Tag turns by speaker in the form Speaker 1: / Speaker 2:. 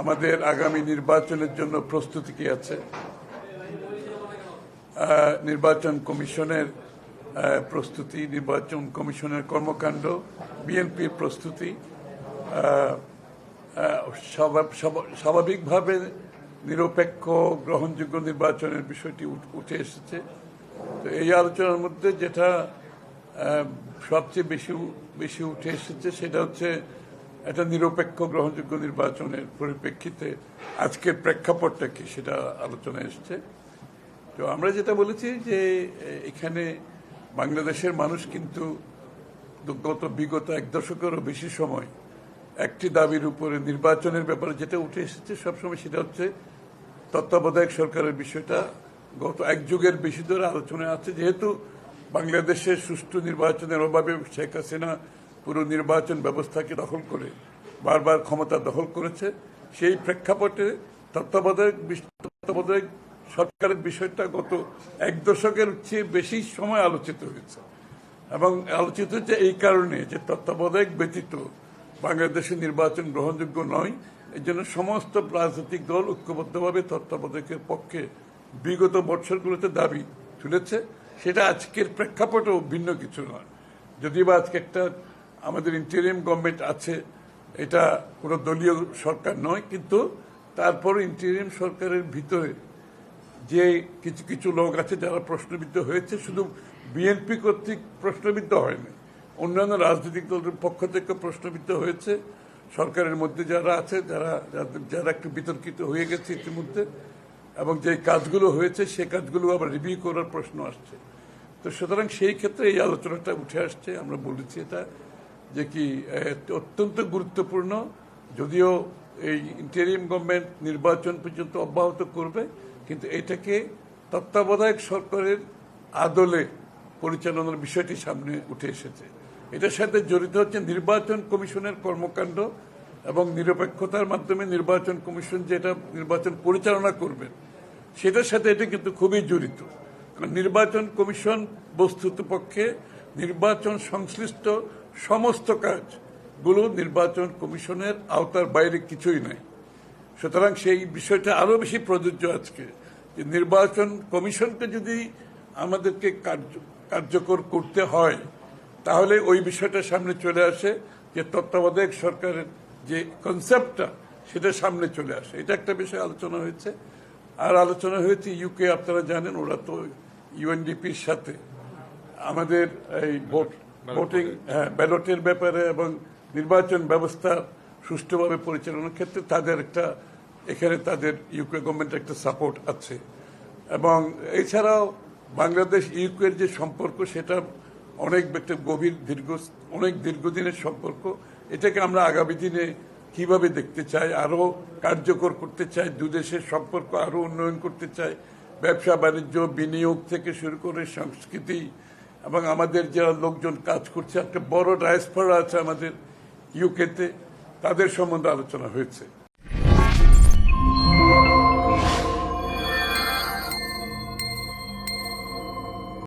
Speaker 1: আমাদের আগামী নির্বাচনের জন্য প্রস্তুতি কি আছে? নির্বাচন কমিশনের প্রস্তুতি, নির্বাচন কমিশনের কর্মকাণ্ড, বিএনপির প্রস্তুতি স্বাভাবিকভাবে নিরপেক্ষ গ্রহণযোগ্য নির্বাচনের বিষয়টি উঠে এসেছে। তো এই আলোচনার মধ্যে যেটা সবচেয়ে বেশি বেশি উঠে এসেছে সেটা হচ্ছে একটা নিরপেক্ষ গ্রহণযোগ্য নির্বাচনের পরিপ্রেক্ষিতে আজকের প্রেক্ষাপটটা কি সেটা আলোচনায় এসছে। তো আমরা যেটা বলেছি যে এখানে বাংলাদেশের মানুষ কিন্তু গত বিগত এক দশকেরও বেশি সময় একটি দাবির উপরে নির্বাচনের ব্যাপারে যেটা উঠে এসেছে সবসময় সেটা হচ্ছে তত্ত্বাবধায়ক সরকারের বিষয়টা। গত এক যুগের বেশি ধরে আলোচনায় আছে, যেহেতু বাংলাদেশের সুষ্ঠু নির্বাচনের অভাবে শেখ হাসিনা পুরো নির্বাচন ব্যবস্থাকে দখল করে, বারবার ক্ষমতা দখল করেছে। সেই প্রেক্ষাপটে তত্ত্বাবধায়ক তত্ত্বাবধায়ক সরকারের বিষয়টা গত এক দশকের চেয়ে বেশি সময় আলোচিত হয়েছে। এবং আলোচিত হচ্ছে এই কারণে যে তত্ত্বাবধায়ক ব্যতীত বাংলাদেশের নির্বাচন গ্রহণযোগ্য নয়, এই জন্য সমস্ত রাজনৈতিক দল ঐক্যবদ্ধভাবে তত্ত্বাবধায়কের পক্ষে বিগত বছরগুলোতে দাবি তুলেছে। সেটা আজকের প্রেক্ষাপটেও ভিন্ন কিছু নয়। যদিও বা আজকে একটা আমাদের ইন্টেরিয়াম গভর্নমেন্ট আছে, এটা কোনো দলীয় সরকার নয়, কিন্তু তারপর ইন্টেরিয়াম সরকারের ভিতরে যে কিছু কিছু লোক আছে যারা প্রশ্নবিদ্ধ হয়েছে, শুধু বিএনপি কর্তৃক প্রশ্নবিদ্ধ হয়নি, অন্যান্য রাজনৈতিক দলের পক্ষ থেকে প্রশ্নবিদ্ধ হয়েছে, সরকারের মধ্যে যারা আছে, যারা যারা একটু বিতর্কিত হয়ে গেছে ইতিমধ্যে, এবং যে কাজগুলো হয়েছে সেই কাজগুলো আবার রিভিউ করার প্রশ্ন আসছে। তো সুতরাং সেই ক্ষেত্রে এই আলোচনাটা উঠে আসছে, আমরা বলেছি এটা। যে কি অত্যন্ত গুরুত্বপূর্ণ, যদিও এই ইন্টারিম গভর্নমেন্ট নির্বাচন পর্যন্ত অব্যাহত করবে, কিন্তু এটাকে তত্ত্বাবধায়ক সরকারের আদলে পরিচালনার বিষয়টি সামনে উঠে এসেছে। এটার সাথে জড়িত হচ্ছে নির্বাচন কমিশনের কর্মকাণ্ড এবং নিরপেক্ষতার মাধ্যমে নির্বাচন কমিশন যেটা নির্বাচন পরিচালনা করবেন সেটার সাথে এটা কিন্তু খুবই জড়িত। নির্বাচন কমিশন বস্তুত পক্ষে নির্বাচন সংশ্লিষ্ট সমস্ত কাজগুলো নির্বাচন কমিশনের আওতার বাইরে কিছুই নাই। সুতরাং সেই বিষয়টা আরও বেশি প্রযোজ্য আজকে যে নির্বাচন কমিশনকে যদি আমাদেরকে কার্য- কার্যকর করতে হয়, তাহলে ওই বিষয়টা সামনে চলে আসে যে তত্ত্বাবধায়ক সরকারের যে কনসেপ্টটা সেটা সামনে চলে আসে। এটা একটা বিষয় আলোচনা হয়েছে। আর আলোচনা হয়েছে ইউকে আপনারা জানেন, ওরা তো ইউএনডিপির সাথে। আমাদের এই ভোট ভোটিং হ্যাঁ ব্যালটের ব্যাপারে এবং নির্বাচন ব্যবস্থা সুষ্ঠুভাবে পরিচালনার ক্ষেত্রে তাদের একটা এখানে তাদের ইউকে গভর্নমেন্টের একটা সাপোর্ট আছে। এবং এছাড়াও বাংলাদেশ ইউকের যে সম্পর্ক সেটা অনেক একটা গভীর দীর্ঘ অনেক দীর্ঘদিনের সম্পর্ক। এটাকে আমরা আগামী দিনে কীভাবে দেখতে চাই আরও কার্যকর করতে চাই দুদেশের সম্পর্ক আরও উন্নয়ন করতে চাই ব্যবসা বাণিজ্য বিনিয়োগ থেকে শুরু করে সংস্কৃতি এবং আমাদের যারা লোকজন কাজ করছে, একটা বড় ডায়াসপোরা আছে আমাদের ইউকেতে তাদের সম্বন্ধে আলোচনা হয়েছে।